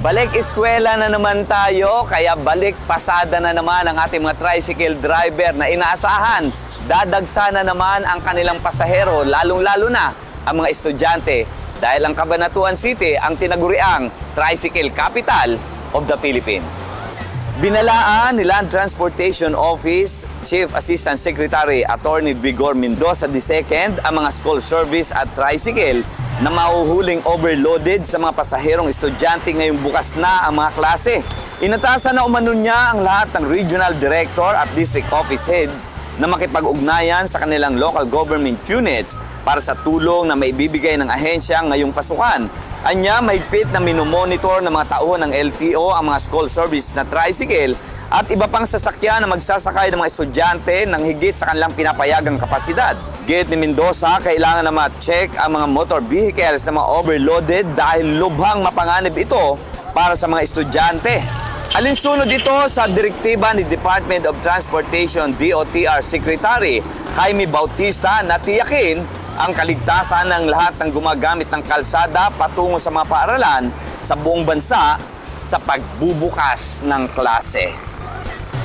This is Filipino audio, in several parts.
Balik eskwela na naman tayo, kaya balik pasada na naman ang ating mga tricycle driver na inaasahan. Dadagsa na naman ang kanilang pasahero, lalong-lalo na ang mga estudyante dahil ang Cabanatuan City ang tinaguriang Tricycle Capital of the Philippines. Binalaan ni Land Transportation Office Chief Assistant Secretary Attorney Vigor Mendoza II ang mga school service at tricycle na mahuhuling overloaded sa mga pasaherong estudyante ngayong bukas na ang mga klase. Inatasan na umano niya ang lahat ng regional director at district office head na makipag-ugnayan sa kanilang local government units para sa tulong na maibibigay ng ahensya ngayong pasukan. Anya, mahigpit na minomonitor ng mga tauhan ng LTO ang mga school service na tricycle at iba pang sasakyan na magsasakay ng mga estudyante ng higit sa kanilang pinapayagang kapasidad. Gate ni Mendoza, kailangan na ma-check ang mga motor vehicles na mga overloaded dahil lubhang mapanganib ito para sa mga estudyante. Alinsunod dito sa direktiba ni Department of Transportation DOTR Secretary Jaime Bautista na tiyakin ang kaligtasan ng lahat ng gumagamit ng kalsada patungo sa mga paaralan sa buong bansa sa pagbubukas ng klase.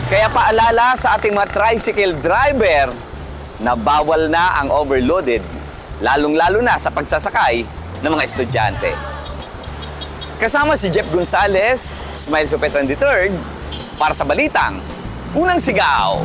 Kaya paalala sa ating mga tricycle driver na bawal na ang overloaded, lalong-lalo na sa pagsasakay ng mga estudyante. Kasama si Jeff Gonzalez, Smile Supetran III, para sa Balitang, Unang Sigaw.